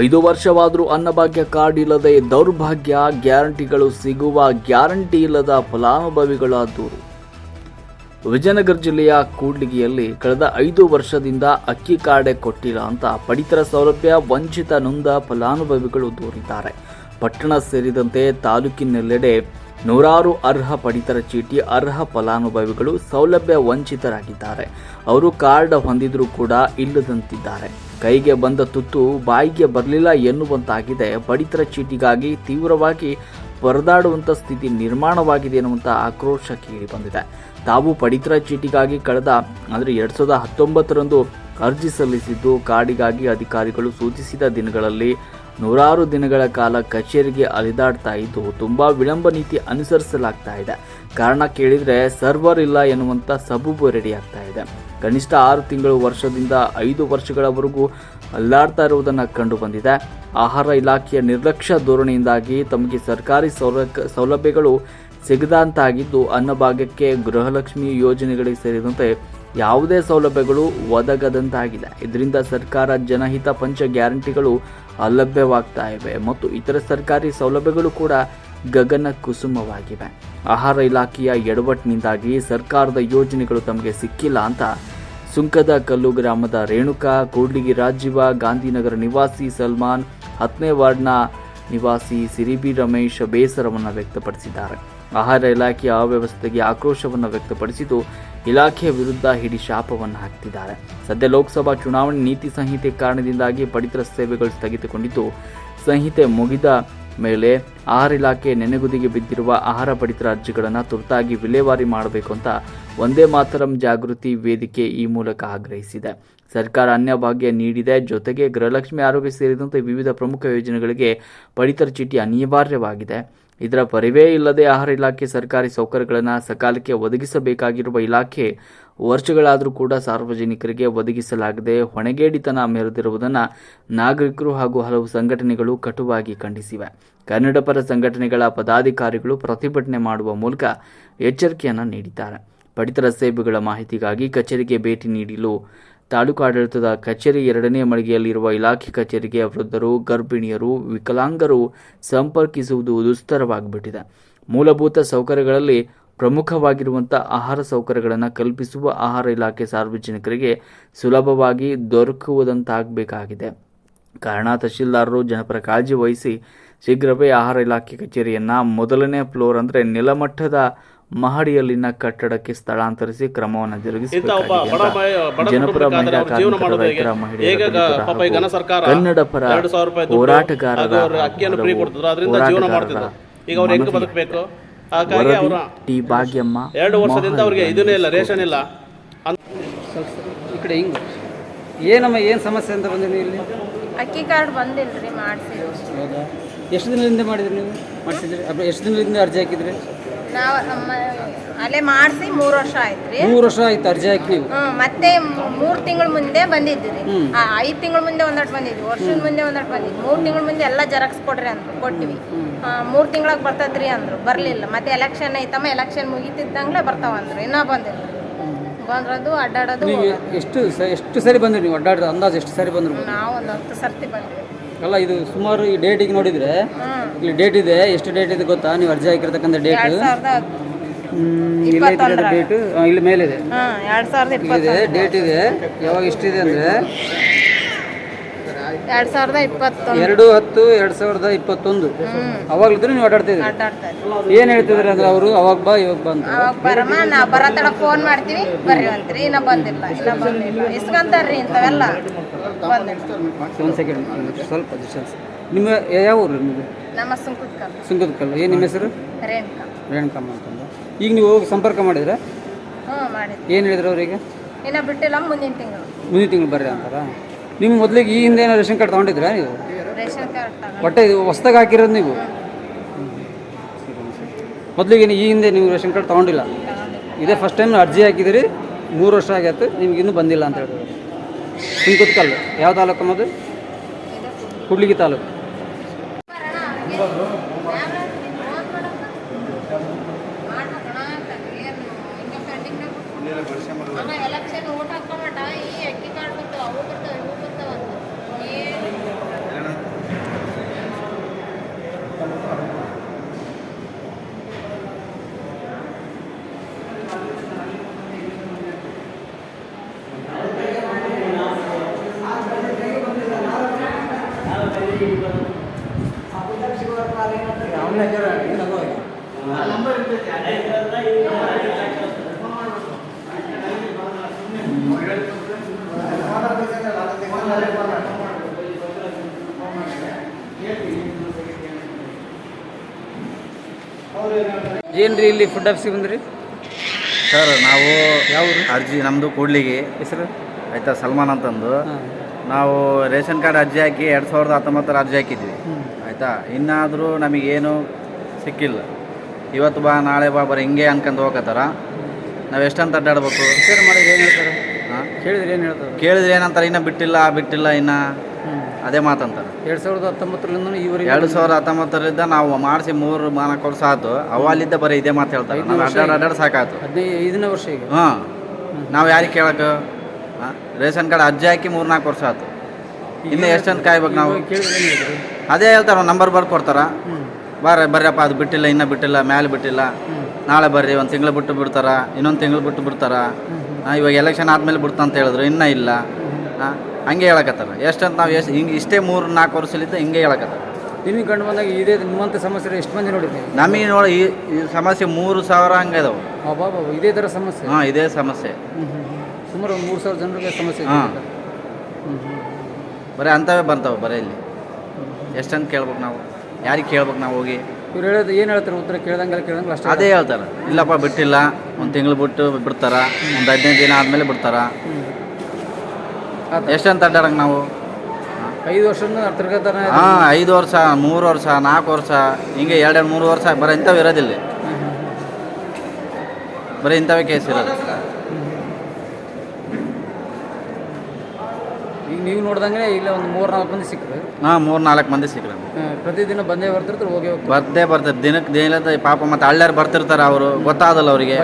ಐದು ವರ್ಷವಾದರೂ ಅನ್ನಭಾಗ್ಯ ಕಾರ್ಡ್ ಇಲ್ಲದೆ ದೌರ್ಭಾಗ್ಯ ಗ್ಯಾರಂಟಿಗಳು ಸಿಗುವ ಗ್ಯಾರಂಟಿ ಇಲ್ಲದ ಫಲಾನುಭವಿಗಳ ವಿಜಯನಗರ ಜಿಲ್ಲೆಯ ಕೂಡ್ಲಿಗಿಯಲ್ಲಿ ಕಳೆದ ಐದು ವರ್ಷದಿಂದ ಅಕ್ಕಿ ಕಾರ್ಡೆ ಕೊಟ್ಟಿಲ್ಲ ಅಂತ ಪಡಿತರ ಸೌಲಭ್ಯ ವಂಚಿತ ನೊಂದ ಫಲಾನುಭವಿಗಳು ದೂರಿದ್ದಾರೆ. ಪಟ್ಟಣ ಸೇರಿದಂತೆ ತಾಲೂಕಿನೆಲ್ಲೆಡೆ ನೂರಾರು ಅರ್ಹ ಪಡಿತರ ಚೀಟಿ ಅರ್ಹ ಫಲಾನುಭವಿಗಳು ಸೌಲಭ್ಯ ವಂಚಿತರಾಗಿದ್ದಾರೆ. ಅವರು ಕಾರ್ಡ್ ಹೊಂದಿದ್ರೂ ಕೂಡ ಇಲ್ಲದಂತಿದ್ದಾರೆ. ಕೈಗೆ ಬಂದ ತುತ್ತು ಬಾಯಿಗೆ ಬರಲಿಲ್ಲ ಎನ್ನುವಂತಾಗಿದೆ. ಪಡಿತರ ಚೀಟಿಗಾಗಿ ತೀವ್ರವಾಗಿ ಪರದಾಡುವಂಥ ಸ್ಥಿತಿ ನಿರ್ಮಾಣವಾಗಿದೆ ಎನ್ನುವಂಥ ಆಕ್ರೋಶ ಕೇಳಿ ಬಂದಿದೆ. ತಾವು ಪಡಿತರ ಚೀಟಿಗಾಗಿ ಕಳೆದ, ಅಂದರೆ ಎರಡು ಸಾವಿರದ ಹತ್ತೊಂಬತ್ತರಂದು ಅರ್ಜಿ ಸಲ್ಲಿಸಿದ್ದು ಕಾರ್ಡಿಗಾಗಿ ಅಧಿಕಾರಿಗಳು ಸೂಚಿಸಿದ ದಿನಗಳಲ್ಲಿ ನೂರಾರು ದಿನಗಳ ಕಾಲ ಕಚೇರಿಗೆ ಅಲಿದಾಡ್ತಾ ಇದ್ದು ತುಂಬಾ ವಿಳಂಬ ನೀತಿ ಅನುಸರಿಸಲಾಗ್ತಾ ಇದೆ. ಕಾರಣ ಕೇಳಿದ್ರೆ ಸರ್ವರ್ ಇಲ್ಲ ಎನ್ನುವಂಥ ಸಬೂಬು ರೆಡಿ ಆಗ್ತಾ ಇದೆ. ಕನಿಷ್ಠ ಆರು ತಿಂಗಳು ವರ್ಷದಿಂದ ಐದು ವರ್ಷಗಳವರೆಗೂ ಅಲ್ಲಾಡ್ತಾ ಇರುವುದನ್ನು ಕಂಡು ಬಂದಿದೆ. ಆಹಾರ ಇಲಾಖೆಯ ನಿರ್ಲಕ್ಷ್ಯ ಧೋರಣೆಯಿಂದಾಗಿ ತಮಗೆ ಸರ್ಕಾರಿ ಸೌಲಭ್ಯ, ಸೌಲಭ್ಯಗಳು ಸಿಗದಂತಾಗಿದ್ದು ಅನ್ನಭಾಗ್ಯಕ್ಕೆ ಗೃಹಲಕ್ಷ್ಮಿ ಯೋಜನೆಗಳಿಗೆ ಸೇರಿದಂತೆ ಯಾವುದೇ ಸೌಲಭ್ಯಗಳು ಒದಗದಂತಾಗಿದೆ. ಇದರಿಂದ ಸರ್ಕಾರ ಜನಹಿತ ಪಂಚ ಗ್ಯಾರಂಟಿಗಳು ಅಲಭ್ಯವಾಗ್ತಾ ಇವೆ ಮತ್ತು ಇತರ ಸರ್ಕಾರಿ ಸೌಲಭ್ಯಗಳು ಕೂಡ ಗಗನ ಕುಸುಮವಾಗಿವೆ. ಆಹಾರ ಇಲಾಖೆಯ ಎಡವಟ್ಟಿನಿಂದಾಗಿ ಸರ್ಕಾರದ ಯೋಜನೆಗಳು ತಮಗೆ ಸಿಕ್ಕಿಲ್ಲ ಅಂತ ಸುಂಕದ ಕಲ್ಲು ಗ್ರಾಮದ ರೇಣುಕಾ, ಕೂಡ್ಲಿಗಿ ರಾಜೀವ, ಗಾಂಧಿನಗರ ನಿವಾಸಿ ಸಲ್ಮಾನ್ ಹತ್ತನೇ ವಾರ್ಡ್ನ ನಿವಾಸಿ ಸಿರಿಬಿ ರಮೇಶ್ ಬೇಸರವನ್ನು ವ್ಯಕ್ತಪಡಿಸಿದ್ದಾರೆ. ಆಹಾರ ಇಲಾಖೆಯ ಅವ್ಯವಸ್ಥೆಗೆ ಆಕ್ರೋಶವನ್ನು ವ್ಯಕ್ತಪಡಿಸಿದ್ದು ಇಲಾಖೆಯ ವಿರುದ್ಧ ಹಿಡಿ ಶಾಪವನ್ನು ಹಾಕ್ತಿದ್ದಾರೆ. ಸದ್ಯ ಲೋಕಸಭಾ ಚುನಾವಣೆ ನೀತಿ ಸಂಹಿತೆ ಕಾರಣದಿಂದಾಗಿ ಪಡಿತರ ಸೇವೆಗಳು ಸ್ಥಗಿತಗೊಂಡಿದ್ದು, ಸಂಹಿತೆ ಮುಗಿದ ಮೇಲೆ ಆಹಾರ ಇಲಾಖೆ ನೆನೆಗುದಿಗೆ ಬಿದ್ದಿರುವ ಆಹಾರ ಪಡಿತರ ಅರ್ಜಿಗಳನ್ನು ತುರ್ತಾಗಿ ವಿಲೇವಾರಿ ಮಾಡಬೇಕು ಅಂತ ಒಂದೇ ಮಾತರಂ ಜಾಗೃತಿ ವೇದಿಕೆ ಈ ಮೂಲಕ ಆಗ್ರಹಿಸಿದೆ. ಸರ್ಕಾರ ಅನ್ಯಭಾಗ್ಯ ನೀಡಿದೆ. ಜೊತೆಗೆ ಗೃಹಲಕ್ಷ್ಮಿ ಆರೋಗ್ಯ ಸೇರಿದಂತೆ ವಿವಿಧ ಪ್ರಮುಖ ಯೋಜನೆಗಳಿಗೆ ಪಡಿತರ ಚೀಟಿ ಅನಿವಾರ್ಯವಾಗಿದೆ. ಇದರ ಪರಿವೇ ಇಲ್ಲದೆ ಆಹಾರ ಇಲಾಖೆ ಸರ್ಕಾರಿ ಸೌಕರ್ಯಗಳನ್ನು ಸಕಾಲಕ್ಕೆ ಒದಗಿಸಬೇಕಾಗಿರುವ ಇಲಾಖೆ ವರ್ಷಗಳಾದರೂ ಕೂಡ ಸಾರ್ವಜನಿಕರಿಗೆ ಒದಗಿಸಲಾಗದೆ ಹೊಣೆಗೇಡಿತನ ಮೆರೆದಿರುವುದನ್ನು ನಾಗರಿಕರು ಹಾಗೂ ಹಲವು ಸಂಘಟನೆಗಳು ಕಟುವಾಗಿ ಖಂಡಿಸಿವೆ. ಕನ್ನಡ ಪರ ಸಂಘಟನೆಗಳ ಪದಾಧಿಕಾರಿಗಳು ಪ್ರತಿಭಟನೆ ಮಾಡುವ ಮೂಲಕ ಎಚ್ಚರಿಕೆಯನ್ನು ನೀಡಿದ್ದಾರೆ. ಪಡಿತರ ಸೇವೆಗಳ ಮಾಹಿತಿಗಾಗಿ ಕಚೇರಿಗೆ ಭೇಟಿ ನೀಡಲು ತಾಲೂಕು ಆಡಳಿತದ ಕಚೇರಿ ಎರಡನೇ ಮಳಿಗೆಯಲ್ಲಿರುವ ಇಲಾಖೆ ಕಚೇರಿಗೆ ವೃದ್ಧರು, ಗರ್ಭಿಣಿಯರು, ವಿಕಲಾಂಗರು ಸಂಪರ್ಕಿಸುವುದು ದುಸ್ತರವಾಗಿಬಿಟ್ಟಿದೆ. ಮೂಲಭೂತ ಸೌಕರ್ಯಗಳಲ್ಲಿ ಪ್ರಮುಖವಾಗಿರುವಂಥ ಆಹಾರ ಸೌಕರ್ಯಗಳನ್ನು ಕಲ್ಪಿಸುವ ಆಹಾರ ಇಲಾಖೆ ಸಾರ್ವಜನಿಕರಿಗೆ ಸುಲಭವಾಗಿ ದೊರಕುವುದಂತಾಗಬೇಕಾಗಿದೆ. ಕಾರಣ, ತಹಶೀಲ್ದಾರರು ಜನಪರ ಕಾಳಜಿ ವಹಿಸಿ ಶೀಘ್ರವೇ ಆಹಾರ ಇಲಾಖೆ ಕಚೇರಿಯನ್ನು ಮೊದಲನೇ ಫ್ಲೋರ್ ಅಂದರೆ ನೆಲಮಟ್ಟದ ಮಹಡಿಯಲ್ಲಿನ ಕಟ್ಟಡಕ್ಕೆ ಸ್ಥಳಾಂತರಿಸಿ ಕ್ರಮವನ್ನು ಜರುಗಿಸಬೇಕಾಗಿದೆ ಜನಪರ ಮಹಿಳಾ ಅವ್ರ ಜೀವನ ಕಾರ್ಮಿಕರ ರೈತರ? ಮಹಿಳೆಯರ ಪಾಪ ಈ ಸರ್ಕಾರ ಕನ್ನಡ ಪರ ಎರಡು ಸಾವಿರ ರೂಪಾಯಿ ದುಡ್ಡು ಹೋರಾಟಗಾರರ ಅಕ್ಕಿಯನ್ನು ಫ್ರೀ ಕೊಡ್ತಿದ್ರು. ಅದರಿಂದ ಜೀವನ ಮಾಡ್ತಿದ್ರು. ಈಗ ಅವ್ರು ಹೆಂಗ್ ಬದುಕಬೇಕು? ಹಾಗಾಗಿ ಅವರ ಟಿ ಭಾಗ್ಯಮ್ಮ ಎರಡು ವರ್ಷದಿಂದ ಅವ್ರಿಗೆ ಇದನ್ನೇ ಇಲ್ಲ ರೇಷನ್ ಇಲ್ಲ. ಈ ಕಡೆ ಹಿಂಗೆ. ಏನಮ್ಮ ಏನು ಸಮಸ್ಯೆ ಅಂತ ಬಂದಿರಿ ಇಲ್ಲಿ? ಅಕ್ಕಿ ಕಾರ್ಡ್ ಬಂದಿಲ್ರಿ ಮಾಡಿಸಿದ್ವಿ. ಹೌದಾ? ಎಷ್ಟು ದಿನದಿಂದ ಮಾಡಿದ್ರಿ ನೀವು? ಮಾಡಿಸಿದ್ರಿ? ಎಷ್ಟು ದಿನದಿಂದ ಅರ್ಜಿ ಹಾಕಿದ್ರಿ? ನಾವು ನಮ್ಮ ಅಲ್ಲೇ ಮಾಡಿಸಿ ಮೂರು ವರ್ಷ ಆಯ್ತ್ರಿ ಮೂರು ವರ್ಷ ಆಯ್ತು ಅರ್ಜಿ ಹಾಕಿ ನೀವು? ಹ್ಮ್ ಮತ್ತೆ ಮೂರು ತಿಂಗಳ ಮುಂದೆ ಬಂದಿದ್ವಿ ರೀ. ಹ್ಮ್. ಐದು ತಿಂಗಳ ಮುಂದೆ ಒಂದಷ್ಟು ಬಂದಿದ್ವಿ ವರ್ಷದ ಮುಂದೆ ಒಂದಷ್ಟು ಬಂದಿದ್ವಿ ಮೂರು ತಿಂಗಳ ಮುಂದೆ ಎಲ್ಲ ಜೆರಾಕ್ಸ್ ಕೊಡ್ರಿ ಅಂದ್ರು ಕೊಟ್ಟಿವಿ. ಮೂರು ತಿಂಗಳಾಗ ಬರ್ತದ್ರಿ ಅಂದ್ರು ಬರಲಿಲ್ಲ. ಮತ್ತೆ ಎಲೆಕ್ಷನ್ ಐತಮ್ಮ ಎಲೆಕ್ಷನ್ ಮುಗಿತಿದ್ದಂಗ್ಲೆ ಬರ್ತಾವ ಅಂದ್ರು ಇನ್ನೂ ಬಂದಿಲ್ಲ. ಬಂದ್ರದು ಅಡ್ಡಾಡೋದು ನೀವು ಎಷ್ಟು ಸ ಎಷ್ಟು ಸರಿ ಬಂದ್ರಿ ನೀವು ಅಡ್ಡಾಡ್ರಿ ಅಂದಾಜು ಎಷ್ಟು ಸರಿ ಬಂದ್ರು? ನಾವು ಒಂದು ಹತ್ತು ಸರ್ತಿ ಬಂದ್ವಿ. ಅಲ್ಲ ಇದು ಸುಮಾರು ಈ ಡೇಟಿಗೆ ನೋಡಿದ್ರೆ ಇಲ್ಲಿ ಡೇಟ್ ಇದೆ ಎಷ್ಟು ಡೇಟ್ ಇದೆ ಗೊತ್ತಾ? ನೀವು ಅರ್ಜಿ ಹಾಕಿರ್ತಕ್ಕಂಥ ಡೇಟ್ ಇಲ್ಲ ಡೇಟ್ ಇಲ್ಲಿ ಮೇಲಿದೆ ಇದೆ. ಇಪ್ಪತ್ತೊಂದು ಡೇಟ್ ಇದೆ ಯಾವಾಗ ಎಷ್ಟಿದೆ ಅಂದರೆ? ಎರಡು ಸಾವಿರದ ಇಪ್ಪತ್ತೊಂದು. ಎರಡು ಹತ್ತು ಎರಡು ಸಾವಿರದ ಇಪ್ಪತ್ತೊಂದು. ಅವಾಗಲಿದ್ರೆ ನೀವು ಅಡ್ಡಾಡ್ತಿದ್ರಿ ಅಡ್ಡಾಡ್ತಾ ಏನು ಹೇಳ್ತಿದ್ರಿ ಅಂದ್ರೆ ಅವರು ಅವಾಗ ಬಾ ಇವಾಗ ಬಂತ ಅವಾಗ ಬರಮ್ಮ ನಾ ಬರೋ ತಡ ಫೋನ್ ಮಾಡ್ತೀವಿ. ಬರ್ರಿ ಅಂತ್ರಿ ಇನ್ನ ಬಂದಿಲ್ಲ ಇನ್ನ ಬಂದಿಲ್ಲ. ಇಸ್ಕೊಂತಾರ್ರಿ ಇಂಥವೆಲ್ಲ. ಬಂದಿಲ್ಲ ಒಂದು ಸೆಕೆಂಡ್ ಸ್ವಲ್ಪ ಡಿಸ್ಟೆನ್ಸ್ ನಿಮ್ಮ ಯಾವ ಊರು ನಿಮಗೆ ನಮ್ಮ ಸುಂಕುತ್ಕಲ್ ಏನು ನಿಮ್ಮ ಹೆಸರು? ರೇಣುಕಾ. ರೇಣುಕಮ್ಮ ಅಂತಂದು. ಈಗ ನೀವು ಹೋಗಿ ಸಂಪರ್ಕ ಮಾಡಿದ್ರೆ? ಹ್ಞೂ ಮಾಡಿದ್ವಿ. ಏನು ಹೇಳಿದ್ರು ಅವರಿಗೆ ಬಿಟ್ಟಿಲ್ಲ ಮುಂದಿನ ತಿಂಗಳು. ಮುಂದಿನ ತಿಂಗಳು ಬರ್ರಿ ಅಂತಾರ? ನಿಮ್ಮ ಮೊದಲಿಗೆ ಈ ಹಿಂದೆ ಏನೋ ರೇಷನ್ ಕಾರ್ಡ್ ತೊಗೊಂಡಿದ್ರಾ ನೀವು? ರೇಷನ್ ಕಾರ್ಡ್ ತಗೊಂಡು ಒಟ್ಟೆ ಇದು ಹೊಸ್ದಾಗಿ ಹಾಕಿರೋದು ನೀವು? ಮೊದಲಿಗೆ ಈ ಹಿಂದೆ ನೀವು ರೇಷನ್ ಕಾರ್ಡ್ ತೊಗೊಂಡಿಲ್ಲ. ಇದೇ ಫಸ್ಟ್ ಟೈಮ್ ಅರ್ಜಿ ಹಾಕಿದಿರಿ ಮೂರು ವರ್ಷ ಆಗ್ಯಾತು ನಿಮ್ಗೆ ಇನ್ನೂ ಬಂದಿಲ್ಲ ಅಂತ ಹೇಳಿದ್ರು. ಸುಂಕದ ಕಲ್ಲು ಯಾವ ತಾಲೂಕು ಅನ್ನೋದು ಕುಡ್ಲಿಗಿ ತಾಲೂಕು ಎಲೆಕ್ಷನ್ ಓಟ್ ಹಾಕೊಂಡ ಈ ಅಕ್ಕಿ ಕಾರ್ಡ್ ಬರ್ತಾವ ಅವು ಬರ್ತಾವ ಇವು ಬರ್ತಾವ ಅಂತ ಏನು ರೀ ಇಲ್ಲಿ ಫುಡ್ ಆಫೀಸಿಗೆ ಬಂದ್ರಿ? ಸರ್ ನಾವು ಯಾವ ಅರ್ಜಿ ನಮ್ಮದು ಕೂಡ್ಲಿಗೆ. ಹೆಸರು? ಆಯಿತಾ ಸಲ್ಮಾನ್ ಅಂತಂದು. ನಾವು ರೇಷನ್ ಕಾರ್ಡ್ ಅರ್ಜಿ ಹಾಕಿ ಎರಡು ಸಾವಿರದ ಹತ್ತೊಂಬತ್ತರ ಅರ್ಜಿ ಹಾಕಿದ್ವಿ. ಆಯಿತಾ? ಇನ್ನಾದರೂ ನಮಗೇನು ಸಿಕ್ಕಿಲ್ಲ. ಇವತ್ತು ಬಾ ನಾಳೆ ಬಾ ಬರೀ ಹಿಂಗೆ ಅನ್ಕೊಂಡು ಹೋಗತ್ತಾರ ನಾವು ಎಷ್ಟಂತ ಅಡ್ಡಾಡ್ಬೇಕು? ಏನು ಹೇಳ್ತಾರೆ? ಹಾಂ? ಕೇಳಿದ್ರೆ ಏನು ಹೇಳ್ತಾರೆ? ಕೇಳಿದ್ರೆ ಏನಂತಾರೆ? ಇನ್ನೂ ಬಿಟ್ಟಿಲ್ಲ ಬಿಟ್ಟಿಲ್ಲ ಇನ್ನು ಅದೇ ಮಾತಂತಾರೆ. ಎರಡು ಸಾವಿರದ ಹತ್ತೊಂಬತ್ತರಿಂದ ಈವರೆಗೆ ಎರಡು ಸಾವಿರದ ಹತ್ತೊಂಬತ್ತರಿಂದ ನಾವು ಮಾಡಿಸಿ ಮೂರು ನಾಲ್ಕು ವರ್ಷ ಆಯ್ತು. ಅವಲ್ಲಿದ್ದ ಬರೀ ಇದೇ ಮಾತು ಹೇಳ್ತಾರೆ. ನಾವು ವರ್ಷ ಅಡ್ಡಾಡ್ ಅಡ್ಡಾಡ್ ಸಾಕಾಯ್ತು. ಹದಿನೈದು ಐದನೇ ವರ್ಷ ಈಗ ಹಾಂ. ನಾವು ಯಾರಿಗೆ ಕೇಳಕ್ಕೆ ರೇಷನ್ ಕಾರ್ಡ್ ಅರ್ಜಿ ಹಾಕಿ ಮೂರು ನಾಲ್ಕು ವರ್ಷ ಆಯ್ತು. ಇನ್ನು ಎಷ್ಟೊಂದು ಕಾಯ್ಬೇಕು ನಾವು? ಹೇಳ್ತಾರೆ ಅದೇ ಹೇಳ್ತಾರೆ ನಂಬರ್ ಬರ್ದು ಕೊಡ್ತಾರ. ಬರ್ರಿ ಬರ್ರಪ್ಪ ಅದು ಬಿಟ್ಟಿಲ್ಲ ಇನ್ನೂ ಬಿಟ್ಟಿಲ್ಲ ಮ್ಯಾಲೆ ಬಿಟ್ಟಿಲ್ಲ. ನಾಳೆ ಬರ್ರಿ ಒಂದು ತಿಂಗಳು ಬಿಟ್ಟು ಬಿಡ್ತಾರ ಇನ್ನೊಂದು ತಿಂಗಳು ಬಿಟ್ಟು ಬಿಡ್ತಾರ. ಇವಾಗ ಎಲೆಕ್ಷನ್ ಆದಮೇಲೆ ಬಿಡ್ತಾ ಅಂತ ಹೇಳಿದ್ರು ಇನ್ನೂ ಇಲ್ಲ. ಹಾಂ ಹಂಗೆ ಹೇಳಕತ್ತಾರ. ಎಷ್ಟಂತ ನಾವು ಎಷ್ಟು ಹಿಂಗೆ ಇಷ್ಟೇ ಮೂರು ನಾಲ್ಕು ವರ್ಷಲಿದ್ದ ಹಿಂಗೆ ಹೇಳಕತ್ತಾರ. ನಿಮಗೆ ಕಂಡು ಬಂದಾಗ ಇದೇ ನಿಮ್ಮಂಥ ಸಮಸ್ಯೆ ಎಷ್ಟು ಮಂದಿ ನೋಡಿದ್ದೀನಿ ನಮಗೆ ನೋಡಿ ಈ ಈ ಸಮಸ್ಯೆ ಮೂರು ಸಾವಿರ ಹಂಗೆ ಇದಾವೆ ಬಾಬಾ ಇದೇ ಥರ ಸಮಸ್ಯೆ. ಹಾಂ ಇದೇ ಸಮಸ್ಯೆ. ಸುಮಾರು ಒಂದು ಮೂರು ಸಾವಿರ ಜನರಿಗೆ ಸಮಸ್ಯೆ ಇದೆ. ಹಾಂ. ಹ್ಞೂ ಬರೀ ಅಂಥವೇ ಬರ್ತಾವೆ ಬರೀ ಇಲ್ಲಿ. ಎಷ್ಟಂತ ಕೇಳ್ಬೇಕು ನಾವು? ಯಾರಿಗೆ ಕೇಳ್ಬೇಕು ನಾವು ಹೋಗಿ? ಇವ್ರು ಹೇಳೋದು ಏನು ಹೇಳ್ತಾರೆ? ಉತ್ತರ ಕೇಳ್ದಂಗೆಲ್ಲ ಕೇಳ್ದಂಗೆ ಅಷ್ಟೇ. ಅದೇ ಹೇಳ್ತಾರೆ. ಇಲ್ಲಪ್ಪ ಬಿಟ್ಟಿಲ್ಲ. ಒಂದು ತಿಂಗಳು ಬಿಟ್ಟು ಬಿಡ್ತಾರೆ. ಒಂದು ಹದಿನೈದು ದಿನ ಆದಮೇಲೆ ಬಿಡ್ತಾರೆ. ಎಷ್ಟಂತ ಅಡ್ಡಾಡಂಗೆ ನಾವು? ಐದು ವರ್ಷದಿಂದ ಹಾಂ ಐದು ವರ್ಷ ಮೂರು ವರ್ಷ ನಾಲ್ಕು ವರ್ಷ ಹಿಂಗೆ ಎರಡೆರಡು ಮೂರು ವರ್ಷ ಬರೀ ಇಂಥವು ಇರೋದಿಲ್ಲ. ಬರೀ ಇಂಥವೇ ಕೇಸ್ ಇರೋದು. ಈಗ ನೀವು ನೋಡ್ದಂಗೆ ಇಲ್ಲ ಒಂದು ಮೂರು ನಾಲ್ಕು ಮಂದಿ ಸಿಕ್ಕರು ಹಾಂ ಮೂರು ನಾಲ್ಕು ಮಂದಿ ಸಿಕ್ಕರು ಪ್ರತಿದಿನ ಬಂದೇ ಬರ್ತಿರ್ತಾರೆ ಹೋಗಿ ಬರ್ತೇ ಬರ್ದೇ ಬರ್ತಾರೆ. ದಿನಕ್ಕೆ ದಿನ ಪಾಪ ಮತ್ತೆ ಹಳ್ಳ್ಯಾರು ಬರ್ತಿರ್ತಾರೆ ಅವರು. ಗೊತ್ತಾಗಲ್ಲ ಅವರಿಗೆ.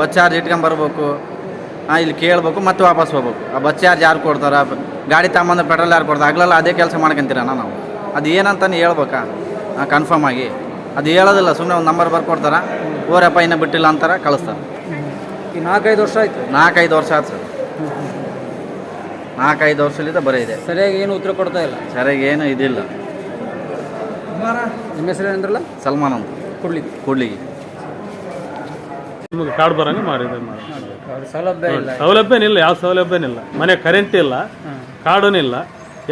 ಬಸ್ ಚಾರ್ಜ್ ಇಟ್ಕೊಂಡು ಬರ್ಬೇಕು. ಹಾಂ ಇಲ್ಲಿ ಕೇಳ್ಬೇಕು ಮತ್ತೆ ವಾಪಸ್ ಹೋಗ್ಬೇಕು. ಆ ಬಸ್ ಚಾರ್ಜ್ ಯಾರು ಕೊಡ್ತಾರ? ಗಾಡಿ ತಗೊಂಬಂದ್ರೆ ಪೆಟ್ರೋಲ್ ಯಾರು ಕೊಡ್ತಾರೆ? ಆಗ್ಲೆಲ್ಲ ಅದೇ ಕೆಲಸ ಮಾಡ್ಕೊಂತೀರಣ್ಣ ನಾವು? ಅದು ಏನಂತಾನೆ ಹೇಳ್ಬೇಕಾ? ಕನ್ಫರ್ಮ್ ಆಗಿ. ಅದು ಹೇಳೋದಿಲ್ಲ ಸುಮ್ಮನೆ ಒಂದು ನಂಬರ್ ಬರ್ಕೊಡ್ತಾರ ಓರಪ್ಪ ಇನ್ನೂ ಬಿಟ್ಟಿಲ್ಲ ಅಂತಾರೆ ಕಳಿಸ್ತಾರೆ. ನಾಲ್ಕೈದು ವರ್ಷ ಆಯ್ತು. ನಾಲ್ಕೈದು ವರ್ಷ ಆಯ್ತು ಸರ್. ನಾಲ್ಕೈದು ವರ್ಷಲಿದ್ದ ಬರೀ ಇದೆ. ಸರಿಯಾಗಿ ಏನು ಉತ್ತರ ಕೊಡ್ತಾ ಇಲ್ಲ? ಸರಿಯಾಗಿ ಏನು ಇದಿಲ್ಲ. ನಿಮ್ಮ ಹೆಸರು ಏನಂದ್ರಲ್ಲ ಸಲ್ಮಾನ್ ಅಂತ. ಕೊಡ್ಲಿ ಕೂಡ್ಲಿಗೆ. ನಿಮಗೆ ಕಾರ್ಡ್ ಬರಂಗೆ ಮಾಡಿದೆ ಮಾಡಿ. ಸೌಲಭ್ಯ ಇಲ್ಲ ಸೌಲಭ್ಯನಿಲ್ಲ ಯಾವ ಸೌಲಭ್ಯನಿಲ್ಲ ಮನೆ ಕರೆಂಟ್ ಇಲ್ಲ ಕಾರ್ಡೂ ಇಲ್ಲ.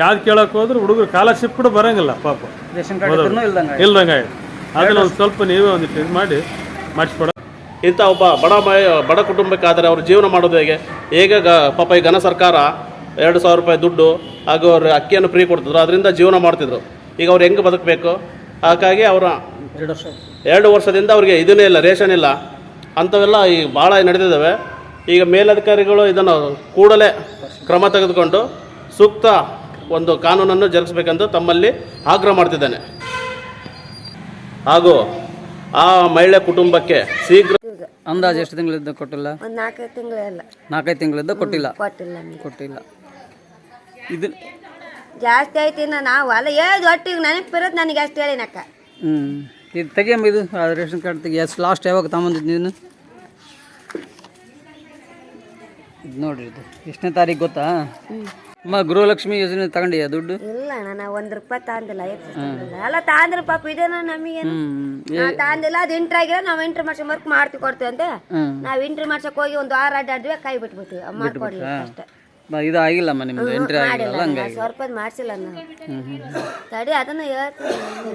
ಯಾವ್ದು ಕೇಳಕ್ ಹೋದ್ರೆ ಹುಡುಗರು ಕಾಲರ್ಶಿಪ್ ಕೂಡ ಬರಂಗಿಲ್ಲ ಪಾಪ. ರೇಷನ್ ಕಾರ್ಡ್ ಇದ್ರೂ ಇಲ್ದಂಗೆ ಆಯ್ತು. ಅದನ್ನ ಒಂದು ಸ್ವಲ್ಪ ನೀವೇ ಒಂದು ಇದು ಮಾಡಿ ಮಾಡಿಸ್ಕೊಡ ಇಂಥ ಒಬ್ಬ ಬಡ ಬಡ ಕುಟುಂಬಕ್ಕಾದರೆ ಅವರು ಜೀವನ ಮಾಡೋದು ಹೇಗೆ? ಹೇಗೆ ಗ ಪಾಪ ಈ ಘನ ಸರ್ಕಾರ ಎರಡು ಸಾವಿರ ರೂಪಾಯಿ ದುಡ್ಡು ಹಾಗೂ ಅವ್ರು ಅಕ್ಕಿಯನ್ನು ಫ್ರೀ ಕೊಡ್ತಿದ್ರು ಅದರಿಂದ ಜೀವನ ಮಾಡ್ತಿದ್ರು. ಈಗ ಅವ್ರು ಹೆಂಗೆ ಬದುಕಬೇಕು? ಹಾಗಾಗಿ ಅವರ ಎರಡು ವರ್ಷ ಎರಡು ವರ್ಷದಿಂದ ಅವ್ರಿಗೆ ಇದನ್ನೇ ಇಲ್ಲ ರೇಷನ್ ಇಲ್ಲ. ಅಂಥವೆಲ್ಲ ಈಗ ಭಾಳ ನಡೆದಿದ್ದಾವೆ. ಈಗ ಮೇಲಧಿಕಾರಿಗಳು ಇದನ್ನು ಕೂಡಲೇ ಕ್ರಮ ತೆಗೆದುಕೊಂಡು ಸೂಕ್ತ ಒಂದು ಕಾನೂನನ್ನು ಜರುಗಿಸಬೇಕೆಂದು ತಮ್ಮಲ್ಲಿ ಆಗ್ರಹ ಮಾಡ್ತಿದ್ದೇನೆ. ಹಾಗೂ ಆ ಮಹಿಳೆ ಕುಟುಂಬಕ್ಕೆ ಶೀಘ್ರ ಅಂದಾಜು ಎಷ್ಟು ತಿಂಗಳಿದ್ದ ಕೊಟ್ಟಿಲ್ಲ? ಒಂದು ನಾಲ್ಕೈದು ತಿಂಗಳೆಲ್ಲ ನಾಲ್ಕೈದು ತಿಂಗಳಿಂದ ಕೊಟ್ಟಿಲ್ಲ. ಕೊಟ್ಟಿಲ್ಲ ಇದು ಜಾಸ್ತಿ ಆಯ್ತು ಇನ್ನು ನಾವು ಅಲ್ಲ ಏಳು ಒಟ್ಟಿಗೆ ನೆನಪಿರೋದು ನನಗೆ ಅಷ್ಟು ಹೇಳಿನಕ್ಕ. ಹ್ಞೂ ಇದು ತೆಗಿಯಮ್ಮ ಇದು ರೇಷನ್ ಕಾರ್ಡ್ ತೆಗಿ ಎಷ್ಟು ಲಾಸ್ಟ್ ಯಾವಾಗ ತಗೊಂಬಂದಿದ್ದು ನೀನು? ಇದು ನೋಡ್ರಿ ಇದು. ಎಷ್ಟನೇ ತಾರೀಕು ಗೊತ್ತಾ? ಅಮ್ಮ ಗೃಹಲಕ್ಷ್ಮಿ ಯೋಜನೆ ತಗೊಂಡಿಯ ದುಡ್ಡು? ಇಲ್ಲ ಅಣ್ಣ ನಾವು ಒಂದು ರೂಪಾಯಿ ತಾಂದಿಲ್ಲ ಎಲ್ಲ ತಾಂದ್ರೆ ಪಾಪ ಇದೇನ ನಮಗೆ ತಾಂದಿಲ್ಲ ಅದು ಇಂಟ್ರ್ ಆಗಿಲ್ಲ ನಾವು ಇಂಟ್ರ್ ಮಾಡ್ಸೋ ವರ್ಕ್ ಮಾಡ್ತಿ ಕೊಡ್ತೀವಿ ಅಂತ. ನಾವು ಇಂಟ್ರ್ ಮಾಡ್ಸೋಕೆ ಹೋಗಿ ಒಂದು ವಾರ ಅಡ್ಡಾಡ್ವಿ ಕೈ ಬಿಟ್ಬಿಡ್ತೀವಿ ಅಮ್ಮ ಅಷ್ಟೇ. ಇದು ಆಗಿಲ್ಲಮ್ಮ ನಿಮ್ಮದು ಎಂಟ್ರಿ ಆಗಿಲ್ಲ ಹಂಗಾಗಿ. ರೂಪಾಯಿ ಮಾಡಿಸಿಲ್ಲ ನಾನು ತಡಿ ಅದನ್ನು ಹೇಳ್ತೀನಿ.